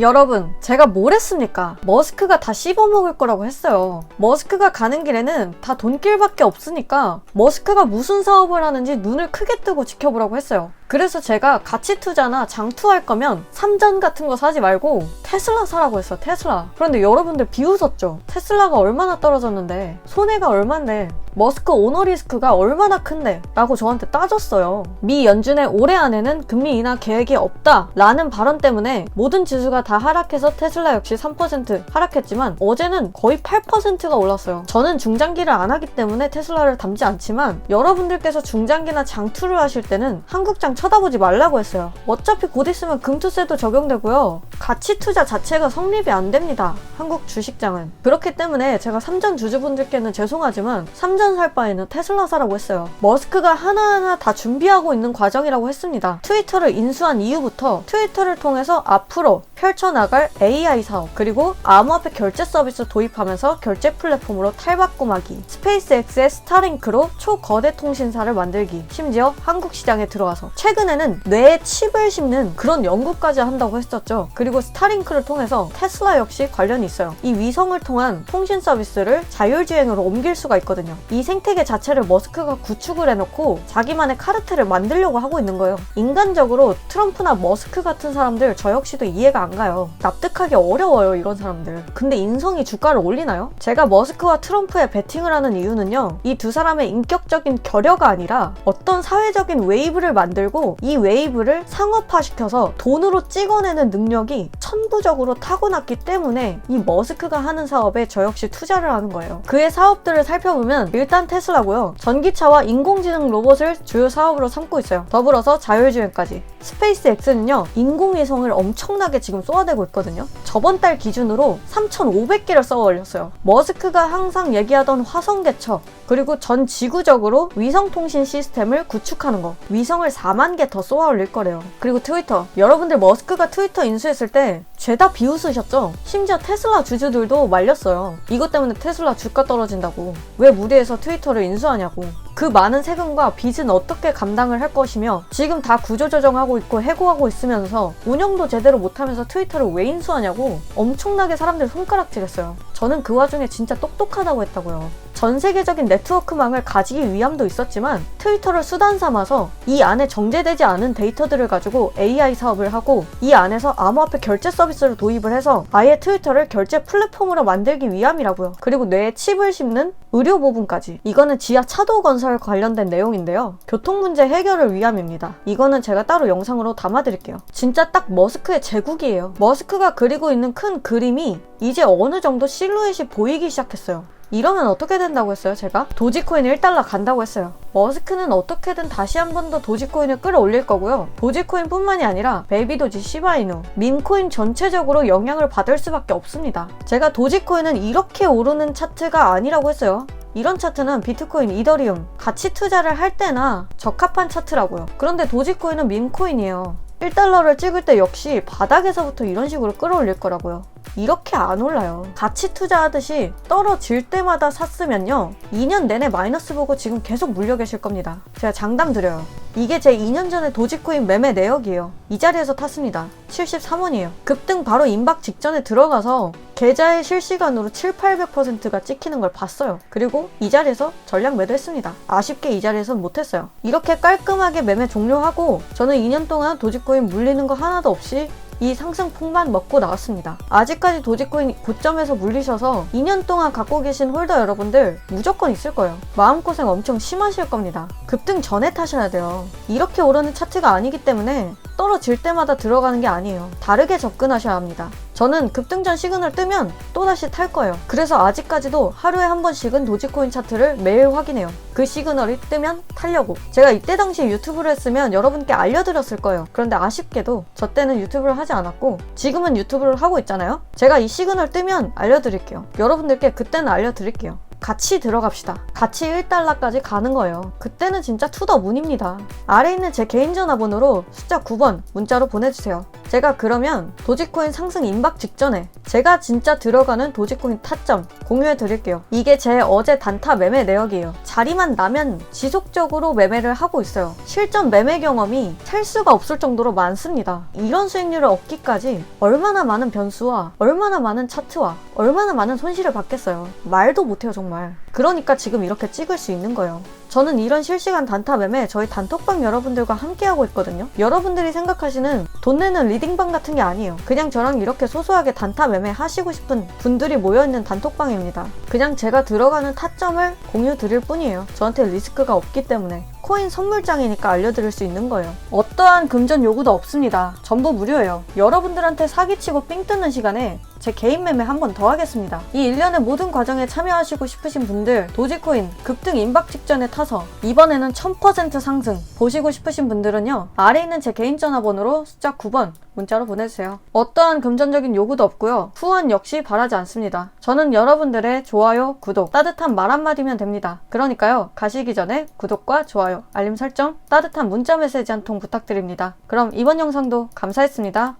여러분, 제가 뭘 했습니까? 머스크가 다 씹어먹을 거라고 했어요. 머스크가 가는 길에는 다 돈길밖에 없으니까 머스크가 무슨 사업을 하는지 눈을 크게 뜨고 지켜보라고 했어요. 그래서 제가 가치 투자나 장투할 거면 삼전 같은 거 사지 말고 테슬라 사라고 했어요. 테슬라. 그런데 여러분들 비웃었죠. 테슬라가 얼마나 떨어졌는데 손해가 얼만데 머스크 오너 리스크가 얼마나 큰데 라고 저한테 따졌어요. 미 연준의 올해 안에는 금리 인하 계획이 없다 라는 발언 때문에 모든 지수가 다 하락해서 테슬라 역시 3% 하락했지만 어제는 거의 8%가 올랐어요. 저는 중장기를 안 하기 때문에 테슬라를 담지 않지만 여러분들께서 중장기나 장투를 하실 때는 한국 장 쳐다보지 말라고 했어요. 어차피 곧 있으면 금투세도 적용되고요. 가치 투자 자체가 성립이 안 됩니다. 한국 주식장은. 그렇기 때문에 제가 삼전 주주분들께는 죄송하지만 삼전 살 바에는 테슬라 사라고 했어요. 머스크가 하나하나 다 준비하고 있는 과정이라고 했습니다. 트위터를 인수한 이후부터 트위터를 통해서 앞으로 펼쳐나갈 AI 사업 그리고 암호화폐 결제 서비스 도입하면서 결제 플랫폼으로 탈바꿈하기 스페이스X의 스타링크로 초거대 통신사를 만들기 심지어 한국 시장에 들어와서 최근에는 뇌에 칩을 심는 그런 연구까지 한다고 했었죠. 그리고 스타링크를 통해서 테슬라 역시 관련이 있어요. 이 위성을 통한 통신 서비스를 자율주행으로 옮길 수가 있거든요. 이 생태계 자체를 머스크가 구축을 해놓고 자기만의 카르텔을 만들려고 하고 있는 거예요. 인간적으로 트럼프나 머스크 같은 사람들 저 역시도 이해가 안 가요. 납득하기 어려워요 이런 사람들. 근데 인성이 주가를 올리나요? 제가 머스크와 트럼프에 베팅을 하는 이유는요 이 두 사람의 인격적인 결여가 아니라 어떤 사회적인 웨이브를 만들고 이 웨이브를 상업화시켜서 돈으로 찍어내는 능력이 천부적으로 타고났기 때문에 이 머스크가 하는 사업에 저 역시 투자를 하는 거예요. 그의 사업들을 살펴보면 일단 테슬라고요. 전기차와 인공지능 로봇을 주요 사업으로 삼고 있어요. 더불어서 자율주행까지 스페이스X는요 인공위성을 엄청나게 지금 쏘아대고 있거든요. 저번 달 기준으로 3,500개를 쏘아 올렸어요. 머스크가 항상 얘기하던 화성 개척 그리고 전 지구적으로 위성 통신 시스템을 구축하는 거 위성을 4만 개 더 쏘아 올릴 거래요. 그리고 트위터 여러분들 머스크가 트위터 인수했을 때 죄다 비웃으셨죠? 심지어 테슬라 주주들도 말렸어요. 이것 때문에 테슬라 주가 떨어진다고. 왜 무리해서 트위터를 인수하냐고 그 많은 세금과 빚은 어떻게 감당을 할 것이며 지금 다 구조조정하고 있고 해고하고 있으면서 운영도 제대로 못하면서 트위터를 왜 인수하냐고 엄청나게 사람들 손가락질했어요. 저는 그 와중에 진짜 똑똑하다고 했다고요. 전 세계적인 네트워크망을 가지기 위함도 있었지만 트위터를 수단 삼아서 이 안에 정제되지 않은 데이터들을 가지고 AI 사업을 하고 이 안에서 암호화폐 결제 서비스를 도입을 해서 아예 트위터를 결제 플랫폼으로 만들기 위함이라고요. 그리고 뇌에 칩을 심는 의료 부분까지. 이거는 지하 차도 건설 관련된 내용인데요. 교통 문제 해결을 위함입니다. 이거는 제가 따로 영상으로 담아드릴게요. 진짜 딱 머스크의 제국이에요. 머스크가 그리고 있는 큰 그림이 이제 어느 정도 실루엣이 보이기 시작했어요. 이러면 어떻게 된다고 했어요, 제가? 도지코인 1달러 간다고 했어요. 머스크는 어떻게든 다시 한 번 더 도지코인을 끌어올릴 거고요. 도지코인 뿐만이 아니라 베이비도지, 시바이누, 밈코인 전체적으로 영향을 받을 수밖에 없습니다. 제가 도지코인은 이렇게 오르는 차트가 아니라고 했어요. 이런 차트는 비트코인, 이더리움, 가치 투자를 할 때나 적합한 차트라고요. 그런데 도지코인은 밈코인이에요. 1달러를 찍을 때 역시 바닥에서부터 이런 식으로 끌어올릴 거라고요. 이렇게 안 올라요. 가치 투자하듯이 떨어질 때마다 샀으면요. 2년 내내 마이너스 보고 지금 계속 물려 계실 겁니다. 제가 장담 드려요. 이게 제 2년 전에 도지코인 매매 내역이에요. 이 자리에서 탔습니다. 73원이에요. 급등 바로 임박 직전에 들어가서 계좌의 실시간으로 7, 800%가 찍히는 걸 봤어요. 그리고 이 자리에서 전략 매도했습니다. 아쉽게 이 자리에선 못했어요. 이렇게 깔끔하게 매매 종료하고 저는 2년 동안 도지코인 물리는 거 하나도 없이 이 상승폭만 먹고 나왔습니다. 아직까지 도지코인 고점에서 물리셔서 2년 동안 갖고 계신 홀더 여러분들 무조건 있을 거예요. 마음고생 엄청 심하실 겁니다. 급등 전에 타셔야 돼요. 이렇게 오르는 차트가 아니기 때문에 떨어질 때마다 들어가는 게 아니에요. 다르게 접근하셔야 합니다. 저는 급등전 시그널 뜨면 또다시 탈 거예요. 그래서 아직까지도 하루에 한 번씩은 도지코인 차트를 매일 확인해요. 그 시그널이 뜨면 타려고. 제가 이때 당시에 유튜브를 했으면 여러분께 알려드렸을 거예요. 그런데 아쉽게도 저 때는 유튜브를 하지 않았고 지금은 유튜브를 하고 있잖아요. 제가 이 시그널 뜨면 알려드릴게요. 여러분들께 그때는 알려드릴게요. 같이 들어갑시다. 같이 1달러까지 가는 거예요. 그때는 진짜 투더 문입니다. 아래 있는 제 개인 전화번호로 숫자 9번 문자로 보내주세요. 제가 그러면 도지코인 상승 임박 직전에 제가 진짜 들어가는 도지코인 타점 공유해 드릴게요. 이게 제 어제 단타 매매 내역이에요. 자리만 나면 지속적으로 매매를 하고 있어요. 실전 매매 경험이 셀 수가 없을 정도로 많습니다. 이런 수익률을 얻기까지 얼마나 많은 변수와 얼마나 많은 차트와 얼마나 많은 손실을 받겠어요. 말도 못해요, 정말. 그러니까 지금 이렇게 찍을 수 있는 거예요. 저는 이런 실시간 단타 매매 저희 단톡방 여러분들과 함께하고 있거든요. 여러분들이 생각하시는 돈 내는 리딩방 같은 게 아니에요. 그냥 저랑 이렇게 소소하게 단타 매매 하시고 싶은 분들이 모여있는 단톡방입니다. 그냥 제가 들어가는 타점을 공유 드릴 뿐이에요. 저한테 리스크가 없기 때문에. 코인 선물장이니까 알려드릴 수 있는 거예요. 어떠한 금전 요구도 없습니다. 전부 무료예요. 여러분들한테 사기치고 삥 뜯는 시간에 제 개인 매매 한 번 더 하겠습니다. 이 일련의 모든 과정에 참여하시고 싶으신 분들 도지코인 급등 임박 직전에 타서 이번에는 1000% 상승 보시고 싶으신 분들은요 아래 있는 제 개인 전화번호로 숫자 9번 문자로 보내주세요. 어떠한 금전적인 요구도 없고요. 후원 역시 바라지 않습니다. 저는 여러분들의 좋아요, 구독, 따뜻한 말 한마디면 됩니다. 그러니까요 가시기 전에 구독과 좋아요, 알림 설정, 따뜻한 문자 메시지 한 통 부탁드립니다. 그럼 이번 영상도 감사했습니다.